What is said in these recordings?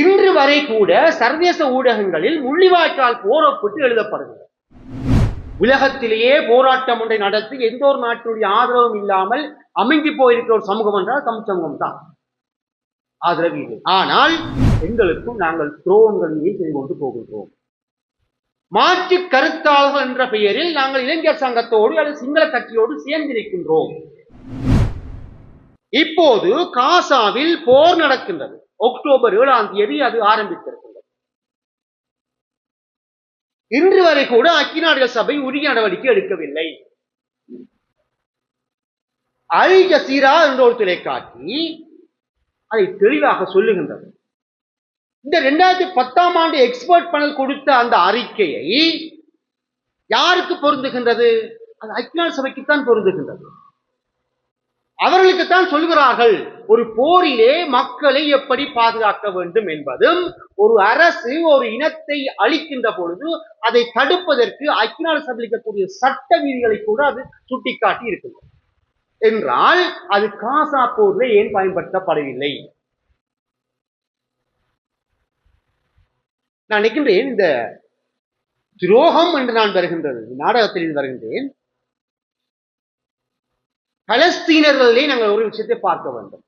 இன்று வரை கூட சர்வதேச ஊடகங்களில் முள்ளிவாய்க்கால் போரப்பட்டு எழுதப்படுகிறது. உலகத்திலேயே போராட்டம் ஒன்றை நடத்தி எந்த ஒரு நாட்டினுடைய ஆதரவும் இல்லாமல் அமைந்து போயிருக்கிற ஒரு சமூகம் என்றால் தமிழ் சமூகம் தான். ஆதரவு இது ஆனால் எங்களுக்கும் நாங்கள் துரோகங்களையே செய்து கொண்டு போகின்றோம். மாற்று கருத்தாளர்கள் என்ற பெயரில் நாங்கள் இளைஞர் சங்கத்தோடு அல்லது சிங்கள கட்சியோடு சேர்ந்திருக்கின்றோம். இப்போது காசாவில் போர் நடக்கின்றது. அக்டோபர் ஏழாம் தேதி அது ஆரம்பித்திருக்கின்றது. இன்று வரை கூட ஐக்கிய நாடுகள் சபை உரிய நடவடிக்கை எடுக்கவில்லை. அல் ஜசீரா என்ற ஒரு தொலைக்காட்சி அதை தெளிவாக சொல்லுகின்றது. இந்த ரெண்டாயிரத்தி பத்தாம் ஆண்டு எக்ஸ்பர்ட் பேனல் கொடுத்த அந்த அறிக்கையை யாருக்கு பொருந்துகின்றது? அது ஐக்கிய நாடு சபைக்குத்தான் பொருந்துகின்றது. அவர்களுக்குத்தான் சொல்கிறார்கள் ஒரு போரிலே மக்களை எப்படி பாதுகாக்க வேண்டும் என்பதும் ஒரு அரசு ஒரு இனத்தை அழிக்கின்ற பொழுது அதை தடுப்பதற்கு ஐக்கிய நாடு சபையில் சட்ட விதிகளை கூட அது சுட்டிக்காட்டி இருக்கிறது. என்றால் அது காசா போர்ல ஏன் பயன்படுத்தப்படவில்லை? நான் நினைக்கின்றேன் இந்த துரோகம் என்று நான் வருகின்றது நாடகத்தில் வருகின்றேன் பலஸ்தீனர்களிலே நாங்கள் ஒரு விஷயத்தை பார்க்க வேண்டும்.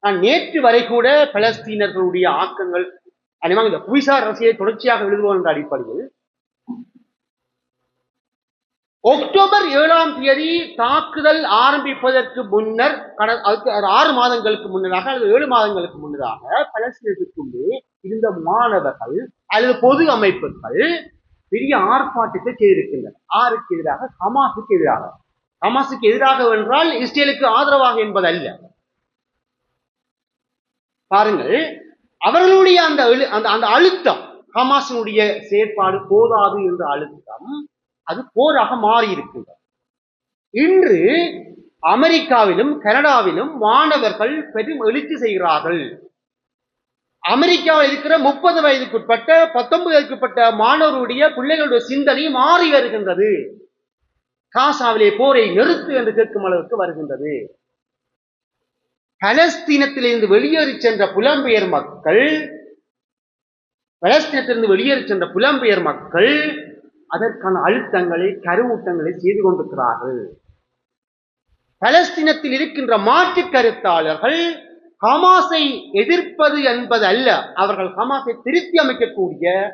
நான் நேற்று வரை கூட பலஸ்தீனர்களுடைய ஆக்கங்கள் அதிகமாக இந்த புவிசார் அரசியலை தொடர்ச்சியாக எழுதுவோம் என்ற அடிப்படையில் அக்டோபர் ஏழாம் தேதி தாக்குதல் ஆரம்பிப்பதற்கு முன்னர் கட- அதுக்கு ஆறு மாதங்களுக்கு முன்னதாக அல்லது ஏழு மாதங்களுக்கு முன்னதாக பலஸ்தீனத்துக்குள்ளே இருந்த மாணவர்கள் அல்லது பொது அமைப்புகள் பெரிய ஆர்ப்பாட்டத்தை செய்திருக்கின்றனர். ஆருக்கு எதிராக ஹமாஸுக்கு எதிராக. ஹமாஸுக்கு எதிராக என்றால் இஸ்ரேலுக்கு ஆதரவாக என்பது அல்ல. பாருங்கள் அவர்களுடைய அந்த அந்த அந்த அழுத்தம் ஹமாஸினுடைய செயற்பாடு போதாது என்ற அழுத்தம் அது போராக மாறி இருக்கின்றது இன்று அமெரிக்காவிலும் கனடாவிலும் மாணவர்கள் பெரும் எழுச்சி செய்கிறார்கள். அமெரிக்காவில் இருக்கிற முப்பது வயதுக்குட்பட்ட பத்தொன்பது வயதுக்குட்பட்ட மாணவருடைய பிள்ளைகளுடைய சிந்தனை மாறி வருகின்றது. காசாவிலே போரை நிறுத்து என்று கேட்கும் அளவுக்கு வருகின்றது. பலஸ்தீனத்திலிருந்து வெளியேறி சென்ற புலம்பெயர் மக்கள் பலஸ்தீனத்திலிருந்து வெளியேறி சென்ற புலம்பெயர் மக்கள் அதற்கான அழுத்தங்களை கருவூட்டங்களை செய்து கொண்டிருக்கிறார்கள். பலஸ்தீனத்தில் இருக்கின்ற மாற்று கருத்தாளர்கள் ஹமாஸை எதிர்ப்பது என்பது அல்ல. அவர்கள் ஹமாஸை திருத்தி அமைக்கக்கூடிய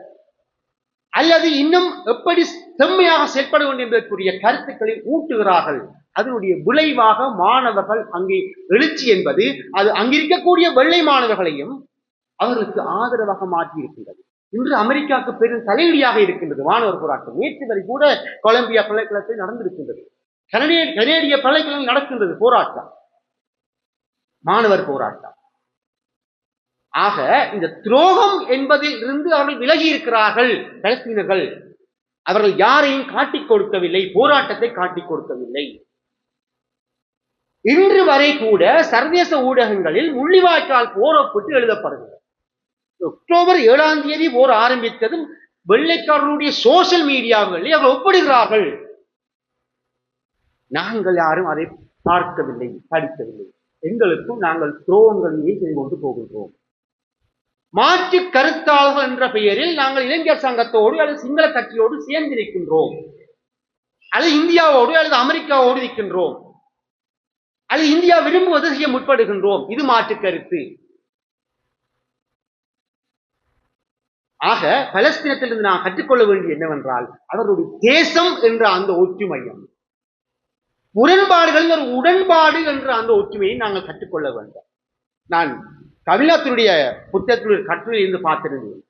அல்லது இன்னும் எப்படி செம்மையாக செயல்பட வேண்டும் என்பதற்குரிய கருத்துக்களை ஊட்டுகிறார்கள். அதனுடைய விளைவாக மாணவர்கள் அங்கே எழுச்சி என்பது அது அங்கிருக்கக்கூடிய வெள்ளை மாணவர்களையும் அவர்களுக்கு ஆதரவாக மாற்றி இருக்கின்றது இன்று அமெரிக்காவுக்கு பெரும் தலைவலியாக இருக்கின்றது. மாணவர் போராட்டம் நேற்று வரை கூட கொலம்பியா பல்கலைக்கழகத்தில் நடந்திருக்கின்றது. கனடிய கனேடிய பல்கலைக்கழகம் நடக்கின்றது போராட்டம். மாணவர் போராட்டம். ஆக இந்த துரோகம் என்பதில் இருந்து அவர்கள் விலகி இருக்கிறார்கள் பலஸ்தீனர்கள். அவர்கள் யாரையும் காட்டிக் கொடுக்கவில்லை போராட்டத்தை காட்டிக் கொடுக்கவில்லை. இன்று வரை கூட சர்வதேச ஊடகங்களில் முள்ளிவாய்க்கால் போரப்பட்டு எழுதப்படுகிறது. அக்டோபர் ஏழாம் தேதி போர் ஆரம்பித்ததும் வெள்ளைக்காரர்களுடைய சோசியல் மீடியாவில் அவர்கள் ஒப்பிடுகிறார்கள். நாங்கள் யாரும் அதை பார்க்கவில்லை படிக்கவில்லை. எங்களுக்கும் நாங்கள் துரோகங்களையே செய்து கொண்டு போகின்றோம். மாற்று கருத்தாளர்கள் என்ற பெயரில் நாங்கள் இளைஞர் சங்கத்தோடு அல்லது சிங்கள கட்சியோடு சேர்ந்திருக்கின்றோம். அல்லது இந்தியாவோடு அல்லது அமெரிக்காவோடு இருக்கின்றோம். அல்லது இந்தியா விரும்புவது செய்ய முற்படுகின்றோம். இது மாற்று கருத்து. ஆக பலஸ்தீனத்திலிருந்து நான் கற்றுக்கொள்ள வேண்டியது என்னவென்றால் அவர்களுடைய தேசம் என்ற அந்த ஒற்றுமையும் முரண்பாடுகள் ஒரு உடன்பாடு என்ற அந்த ஒற்றுமையை நாங்கள் கற்றுக்கொள்ள வேண்டும். நான் கவிழாத்தினுடைய புத்தகத்தினுடைய கட்டுரையில் இருந்து பார்த்திருந்தேன்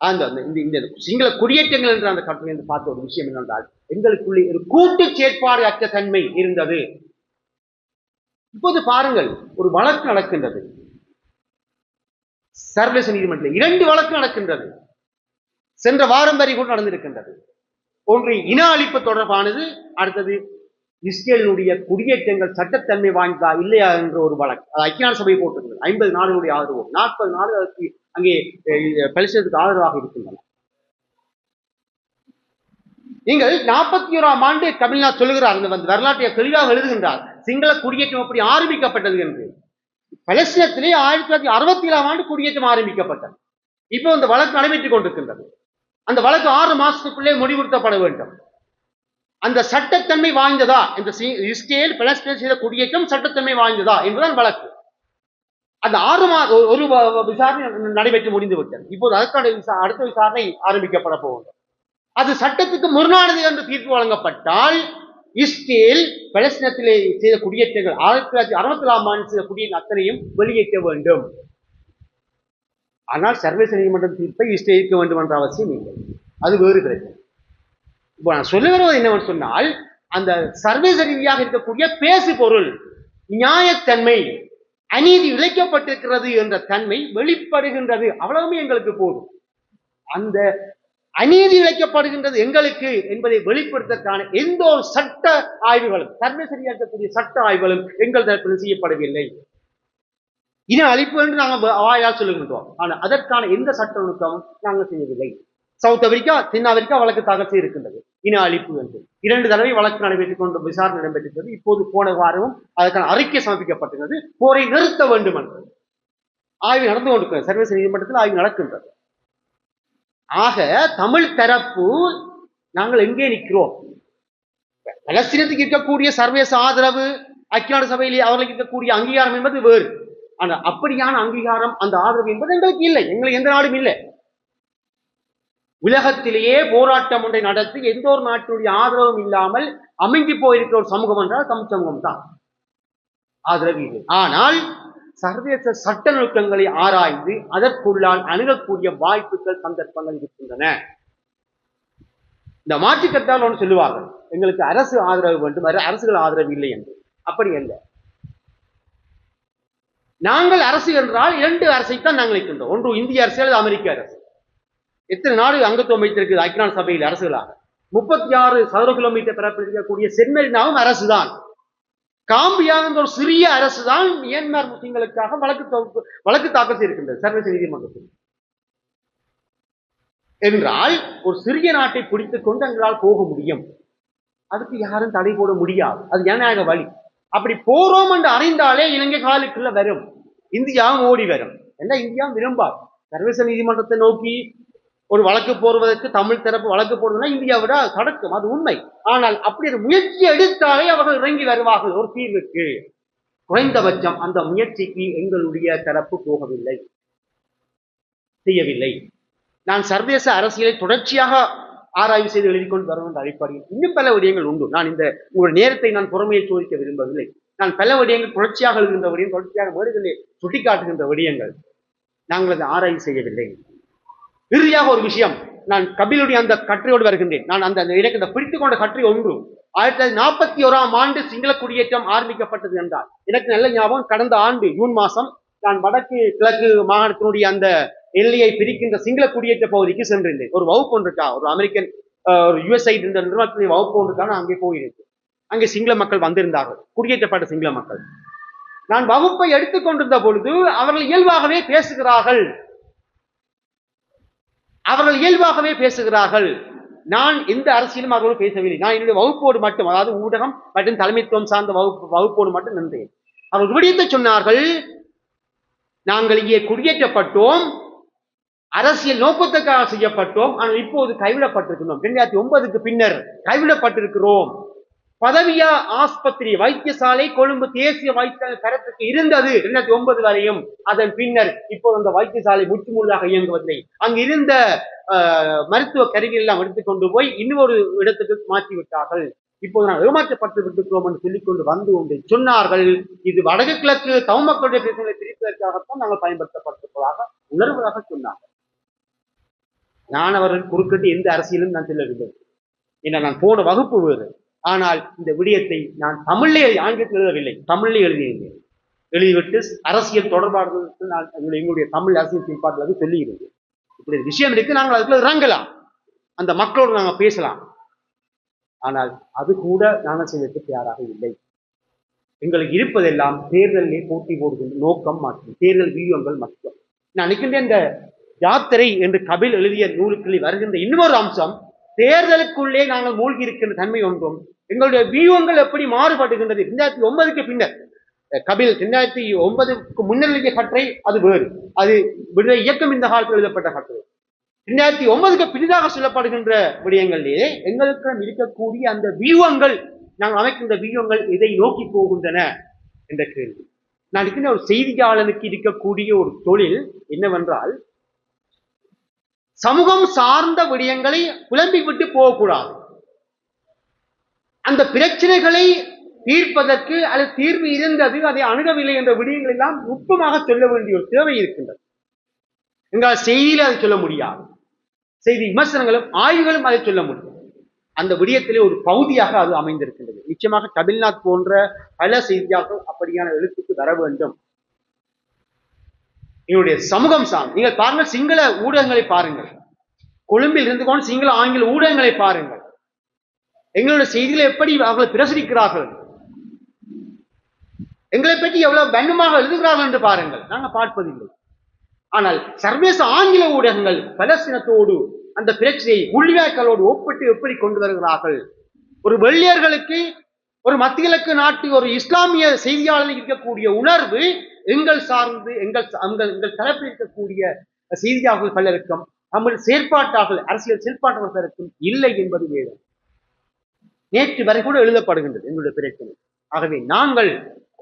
அந்த அந்த இந்த இந்த சிங்கள குடியேற்றங்கள் என்ற அந்த கட்டுரை இருந்து பார்த்த ஒரு விஷயம் என்னென்றால் எங்களுக்குள்ளே ஒரு கூட்டு செயற்பாடு அற்ற தன்மை இருந்தது. இப்போது பாருங்கள் ஒரு வழக்கு நடக்கின்றது. சர்வதேச நீதிமன்றத்தில் இரண்டு வழக்கு நடக்கின்றது. சென்ற வாரம் வரை கூட நடந்திருக்கின்றது. ஒன்று இன அழிப்பு தொடர்பானது அடுத்தது இஸ்ரேலுடைய குடியேற்றங்கள் சட்டத்தன்மை வாய்ந்தா இல்லையா என்ற ஒரு வழக்கு. அது ஐக்கிய நாடு சபை போட்டிருந்தது ஐம்பது நாடுகளுடைய ஆதரவு. நாற்பது நாடுகளுக்கு அங்கே பலிசத்துக்கு ஆதரவாக இருக்கின்றன. நீங்கள் நாற்பத்தி ஓராம் ஆண்டு தமிழ்நாடு சொல்லுகிறார். அந்த வந்து வரலாற்றை தெளிவாக எழுதுகின்றார். சிங்கள குடியேற்றம் எப்படி ஆரம்பிக்கப்பட்டது என்று. பலஸ்தீனத்திலே ஆயிரத்தி தொள்ளாயிரத்தி அறுபத்தி ஏழாம் ஆண்டு குடியேற்றம் ஆரம்பிக்கப்பட்டது. இப்போ இந்த வழக்கு நடைபெற்றுக் கொண்டிருக்கின்றது. அந்த வழக்கு ஆறு மாசத்துக்குள்ளே முடிவுறுத்தப்பட வேண்டும். அந்த சட்டத்தன்மை வாய்ந்ததா? இந்த இஸ்ரேல் பலஸ்தீன் செய்த குடியேற்றம் சட்டத்தன்மை வாய்ந்ததா? என்பதுதான் வழக்கு. அந்த ஆறு மாத ஒரு- விசாரணை நடைபெற்று முடிந்து விட்டது இப்போது அதற்கான விசா- அடுத்த விசாரணை ஆரம்பிக்கப்பட போகிறது. அது சட்டத்துக்கு முரணானது என்று தீர்ப்பு வழங்கப்பட்டால் இஸ்ரேல் பலஸ்தீனத்திலே செய்த குடியேற்றங்கள் ஆயிரத்தி தொள்ளாயிரத்தி அறுபத்தி நாலாம் ஆண்டு செய்த குடியேற்ற அத்தனையும் வெளியேற்ற வேண்டும். ஆனால் சர்வதேச நீதிமன்றம் தீர்ப்பை இஸ்ரேலுக்கு வேண்டும் என்ற அவசியம் இல்லை. அது வேறு பிரச்சனை. இப்போ நான் சொல்ல வருவது என்னவென்று சொன்னால் அந்த சர்வேச ரீதியாக இருக்கக்கூடிய பேசு பொருள் நியாயத்தன்மை அநீதி இழைக்கப்பட்டிருக்கிறது என்ற தன்மை வெளிப்படுகின்றது. அவ்வளவுமே எங்களுக்கு போதும். அந்த அநீதி இழைக்கப்படுகின்றது எங்களுக்கு என்பதை வெளிப்படுத்துவதற்கான எந்த ஒரு சட்ட ஆய்வுகளும் சர்வதேச இருக்கக்கூடிய சட்ட ஆய்வுகளும் எங்கள் தரப்பில் செய்யப்படவில்லை. இன அழிப்பு என்று நாங்கள் வாயால் சொல்லுகின்றோம். ஆனால் அதற்கான எந்த சட்ட நுணுக்கமும் நாங்கள் செய்யவில்லை. சவுத் ஆப்பிரிக்கா தென் ஆப்பிரிக்கா வழக்கு தாக்கல் செய்திருக்கின்றது. இன அழிப்பு என்று இரண்டு தடவை வழக்கு நடைபெற்றுக் கொண்டு விசாரணை நடைபெற்றிருந்தது இப்போது போன வாரமும் அதற்கான அறிக்கை சமர்ப்பிக்கப்பட்டிருக்கிறது. போரை நிறுத்த வேண்டும் என்று ஆய்வு நடந்து கொண்டிருக்கிறது. சர்வதேச நீதிமன்றத்தில் ஆய்வு நடக்கின்றது. ஆக தமிழ் தரப்பு நாங்கள் எங்கே நிற்கிறோம்? பலஸ்தீனத்துக்கு இருக்கக்கூடிய சர்வதேச ஆதரவு ஐக்கிய நாடு சபையிலே அவர்களுக்கு இருக்கக்கூடிய அங்கீகாரம் என்பது வேறு. ஆனால் அப்படியான அங்கீகாரம் அந்த ஆதரவு என்பது எங்களுக்கு இல்லை. எங்களுக்கு எந்த நாடும் இல்லை. உலகத்திலேயே போராட்டம் ஒன்றை நடத்தி எந்த ஒரு நாட்டினுடைய ஆதரவும் இல்லாமல் அமைந்து போயிருக்கிற ஒரு சமூகம் என்றால் தமிழ் சமூகம் தான். ஆதரவு இல்லை. ஆனால் சர்வதேச சட்ட நுணுக்கங்களை ஆராய்ந்து அதற்குள்ளால் அணுகக்கூடிய வாய்ப்புகள் சந்தர்ப்பங்கள் இருக்கின்றன. இந்த மாற்றுக்கட்டால் ஒன்று சொல்லுவார்கள் எங்களுக்கு அரசு ஆதரவு வேண்டும் அரசுகள் ஆதரவு இல்லை என்று. அப்படி அல்ல. நாங்கள் அரசு என்றால் இரண்டு அரசை தான் நாங்கள் இருக்கின்றோம் ஒன்று இந்திய அரசு அல்லது அமெரிக்க அரசு. எத்தனை நாடு அங்கத்துவம் வைத்திருக்குது ஐக்கிய சபையில் அரசுகளாக? முப்பத்தி ஆறு சதுர கிலோமீட்டர் பரப்பில் இருக்கக்கூடிய சென்மெரினாவும் அரசுதான். காம்பியா என்ற ஒரு சிறிய அரசு தான் மியான்மர் முஸ்லிம்களுக்காக வழக்கு வழக்கு தாக்கல் செய்திருக்கின்றது சர்வதேச நீதிமன்றத்தில். என்றால் ஒரு சிறிய நாட்டை பிடித்துக் கொண்டு எங்களால் போக முடியும். அதுக்கு யாரும் தடை போட முடியாது. அது ஜனநாயக வழி. அப்படி போறோம் என்று அறிந்தாலே இலங்கை காலுக்குள்ள வரும். இந்தியாவும் ஓடி வரும். என்ன இந்தியாவும் விரும்பாது. சர்வதேச நீதிமன்றத்தை நோக்கி ஒரு வழக்கு போடுவதற்கு தமிழ் தரப்பு வழக்கு போடுவதுனா இந்தியாவிட கடக்கும் அது உண்மை. ஆனால் அப்படி ஒரு முயற்சி எடுத்தாலே அவர்கள் இறங்கி வருவார்கள் ஒரு தீர்வுக்கு குறைந்தபட்சம் அந்த முயற்சிக்கு எங்களுடைய தரப்பு போகவில்லை. செய்யவில்லை. நான் சர்வதேச அரசியலை தொடர்ச்சியாக ஆராய்வு செய்து எழுதி கொண்டு வரும் என்ற அடிப்படையில். இன்னும் பல விடயங்கள் உண்டு. நான் இந்த உங்கள் நேரத்தை நான் புறமையை சோதிக்க விரும்பவில்லை. நான் பல விடயங்கள் தொடர்ச்சியாக எழுதுகின்ற விடயம் தொடர்ச்சியாக வேறுகளை சுட்டிக்காட்டுகின்ற விடயங்கள். நாங்கள் அதை ஆராய்வு செய்யவில்லை. இறுதியாக ஒரு விஷயம். நான் கபிலுடைய அந்த கற்றையோடு வருகின்றேன். நான் அந்த எனக்கு இந்த பிடித்து கொண்ட கற்றை ஒன்று. ஆயிரத்தி தொள்ளாயிரத்தி நாற்பத்தி ஓராம் ஆண்டு சிங்கள குடியேற்றம் ஆரம்பிக்கப்பட்டது என்றார் எனக்கு நல்ல ஞாபகம் கடந்த ஆண்டு ஜூன் மாதம் நான் வடக்கு கிழக்கு மாகாணத்தினுடைய அந்த எல்லையை பிரிக்கின்ற சிங்கள குடியேற்ற பகுதிக்கு சென்றிருந்தேன். ஒரு வகுப்பு ஒன்றுக்கா ஒரு அமெரிக்கன் ஒரு யுஎஸ்ஐ இந்த நிறுவனத்தினுடைய வகுப்பு ஒன்றுக்கா நான் அங்கே போயிருந்தேன். அங்கே சிங்கள மக்கள் வந்திருந்தார்கள். குடியேற்றப்பட்ட சிங்கள மக்கள். நான் வகுப்பை எடுத்துக்கொண்டிருந்த பொழுது அவர்கள் இயல்பாகவே பேசுகிறார்கள். அவர்கள் இயல்பாகவே பேசுகிறார்கள். நான் எந்த அரசியலும் அவர்களோடு பேசவில்லை. நான் என்னுடைய வகுப்போடு மட்டும் அதாவது ஊடகம் மற்றும் தலைமைத்துவம் சார்ந்த வகுப்பு வகுப்போடு மட்டும் நின்றேன். அவர்கள் விடயத்தை சொன்னார்கள் நாங்கள் இங்கே குடியேற்றப்பட்டோம் அரசியல் நோக்கத்துக்காக செய்யப்பட்டோம் ஆனால் இப்போது கைவிடப்பட்டிருக்கிறோம் இரண்டாயிரத்தி ஒன்பதுக்கு பின்னர் கைவிடப்பட்டிருக்கிறோம். பதவியா ஆஸ்பத்திரி வைத்தியசாலை கொழும்பு தேசிய வைத்திய தரத்துக்கு இருந்தது. இரண்டாயிரத்தி ஒன்பது வரையும் அதன் பின்னர் இப்போது அந்த வைத்தியசாலை முற்றுமுழுதாக இயங்குவதில்லை. அங்கு இருந்த மருத்துவ கருவிகள் எல்லாம் எடுத்துக்கொண்டு போய் இன்னொரு இடத்துக்கு மாற்றி விட்டார்கள் இப்போது நான் ஏமாற்றப்பட்டு விட்டுக்கிறோம் என்று சொல்லிக்கொண்டு வந்து ஒன்றை சொன்னார்கள். இது வடக்கு கிழக்கு தமிழ் மக்களுடைய பிரச்சனை பிரிப்பதற்காகத்தான் நாங்கள் பயன்படுத்தப்பட்டிருப்பதாக உணர்வதாக சொன்னார்கள். நான் அவர்கள் குறுக்கிட்டு எந்த அரசியலும் நான் செல்லவில்லை. ஏன்னா நான் போன வகுப்பு வேறு. ஆனால் இந்த விடயத்தை நான் தமிழிலே ஆங்கிலத்தில் எழுதவில்லை. தமிழிலே எழுதியிருந்தேன். எழுதிவிட்டு அரசியல் தொடர்பாளர்களுக்கு நான் எங்களுடைய- தமிழ் அரசியல் செயல்பாடுகளுக்கு சொல்லியிருந்தேன் இப்படி ஒரு விஷயம் இருக்கு நாங்கள் அதுக்குள்ள இறங்கலாம். அந்த மக்களோடு நாங்கள் பேசலாம். ஆனால் அது கூட நாங்கள் செய்வதற்கு தயாராக இல்லை. எங்களுக்கு இருப்பதெல்லாம் தேர்தலிலே போட்டி போடுகின்ற நோக்கம் மற்றும் தேர்தல் வியூகங்கள் மட்டும் நான் நினைக்கின்ற இந்த யாத்திரை என்று கபில் எழுதிய நூலுக்குள்ளே வருகின்ற இன்னொரு அம்சம் தேர்தலுக்குள்ளே நாங்கள் மூழ்கி இருக்கின்ற தன்மை ஒன்றும். எங்களுடைய வியூகங்கள் எப்படி மாறுபடுகின்றது? ரெண்டாயிரத்தி ஒன்பதுக்கு பின்னர். கபில் ரெண்டாயிரத்தி ஒன்பதுக்கு முன்னர் எழுதிய அது வேறு. அது விடுதலை இயக்கம் இந்த காலத்தில் எழுதப்பட்ட கட்டுரை. ரெண்டாயிரத்தி ஒன்பதுக்கு பிரிதாக சொல்லப்படுகின்ற விடயங்களிலே எங்களுக்கு இருக்கக்கூடிய அந்த வியூகங்கள் நாங்கள் அமைக்கின்ற வியூகங்கள் இதை நோக்கி போகின்றன என்ற கேள்வி. நான் இருக்கின்ற ஒரு செய்தியாளனுக்கு இருக்கக்கூடிய ஒரு தொழில் என்னவென்றால் சமூகம் சார்ந்த விடயங்களை குழம்பி விட்டு போகக்கூடாது. அந்த பிரச்சனைகளை தீர்ப்பதற்கு அல்லது தீர்வு இருந்தது அதை அணுகவில்லை என்ற விடயங்கள் எல்லாம் நுட்பமாக சொல்ல வேண்டிய ஒரு தேவை இருக்கின்றது. எங்களால் செய்தியில அதை சொல்ல முடியாது. செய்தி விமர்சனங்களும் ஆய்வுகளும் அதை சொல்ல முடியும் அந்த விடயத்திலே ஒரு பகுதியாக அது அமைந்திருக்கின்றது. நிச்சயமாக தமிழ்நாத் போன்ற பல செய்தியாளர்கள் அப்படியான எழுத்துக்கு வர வேண்டும். எங்களுடைய சமூகம் சார்ந்து. நீங்கள் பாருங்கள் சிங்கள ஊடகங்களை பாருங்கள். கொழும்பில் இருந்து கொண்டு சிங்கள ஆங்கில ஊடகங்களை பாருங்கள். எங்களுடைய செய்திகளை எப்படி அவர்கள் பிரசுரிக்கிறார்கள்? எங்களை பற்றி எவ்வளவு வன்மமாக எழுதுகிறார்கள் என்று பாருங்கள். நாங்கள் பார்ப்பதில்லை. ஆனால் சர்வதேச ஆங்கில ஊடகங்கள் பலஸ்தீனத்தோடு அந்த பிரச்சனையை உள்வியாக்களோடு ஒப்பிட்டு எப்படி கொண்டு வருகிறார்கள்? ஒரு வெள்ளியர்களுக்கு ஒரு மத்திய கிழக்கு நாட்டு ஒரு இஸ்லாமிய செய்தியாளர் இருக்கக்கூடிய உணர்வு எங்கள் சார்ந்து எங்கள் எங்கள் தரப்பில் இருக்கக்கூடிய செய்தியாளர்கள் பலருக்கும் தமிழ் செயற்பாட்டாளர்கள் அரசியல் செயற்பாட்டாளர் பலருக்கும் இல்லை என்பது வேறு. நேற்று வரை கூட எழுதப்படுகின்றது எங்களுடைய பிரச்சனை. ஆகவே நாங்கள்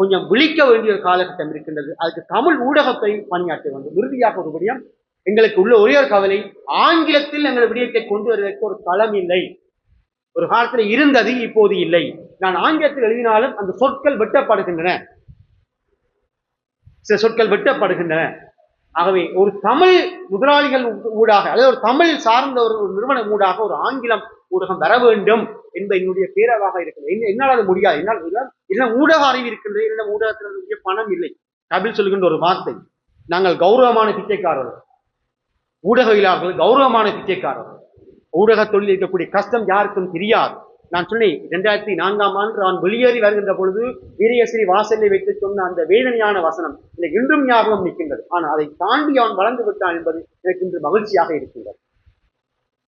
கொஞ்சம் விழிக்க வேண்டிய ஒரு காலகட்டம் இருக்கின்றது. அதுக்கு தமிழ் ஊடகத்தை பணியாற்ற வேண்டும் இறுதியாக ஒரு விடயம் எங்களுக்கு உள்ள ஒரே ஒரு கவலை ஆங்கிலத்தில் எங்கள் விடயத்தை கொண்டு வருவதற்கு ஒரு களம் இல்லை. ஒரு காலத்தில் இருந்தது இப்போது இல்லை. நான் ஆங்கிலத்தில் எழுதினாலும் அந்த சொற்கள் வெட்டப்படுகின்றன. சில சொற்கள் வெட்டப்படுகின்றன. ஆகவே ஒரு தமிழ் முதலாளிகள் ஊடாக அதாவது ஒரு தமிழ் சார்ந்த ஒரு நிறுவனம் ஊடாக ஒரு ஆங்கிலம் ஊடகம் வர வேண்டும் என்பது என்னுடைய பேரவாக இருக்கிறது. என்ன- என்னால் அது முடியாது. என்னால் என்ன ஊடக அறிவு இருக்கின்றது. என்ன ஊடகத்தினுடைய பணம் இல்லை. கபில் சொல்கின்ற ஒரு வார்த்தை நாங்கள் கௌரவமான பிச்சைக்காரர்கள். ஊடகவியலாளர்கள் கௌரவமான பிச்சைக்காரர்கள். ஊடக தொழில் இருக்கக்கூடிய கஷ்டம் யாருக்கும் தெரியாது. நான் சொன்னேன் இரண்டாயிரத்தி நான்காம் ஆண்டு நான் வெளியேறி வருகின்ற பொழுது வீரியஸ்ரீ வாசலை வைத்து சொன்ன அந்த வேதனையான வசனம் எனக்கு இன்றும் ஞாபகம் நிற்கின்றது. ஆனால் அதை தாண்டி அவன் வளர்ந்து விட்டான் என்பது எனக்கு இன்று மகிழ்ச்சியாக இருக்கின்றது.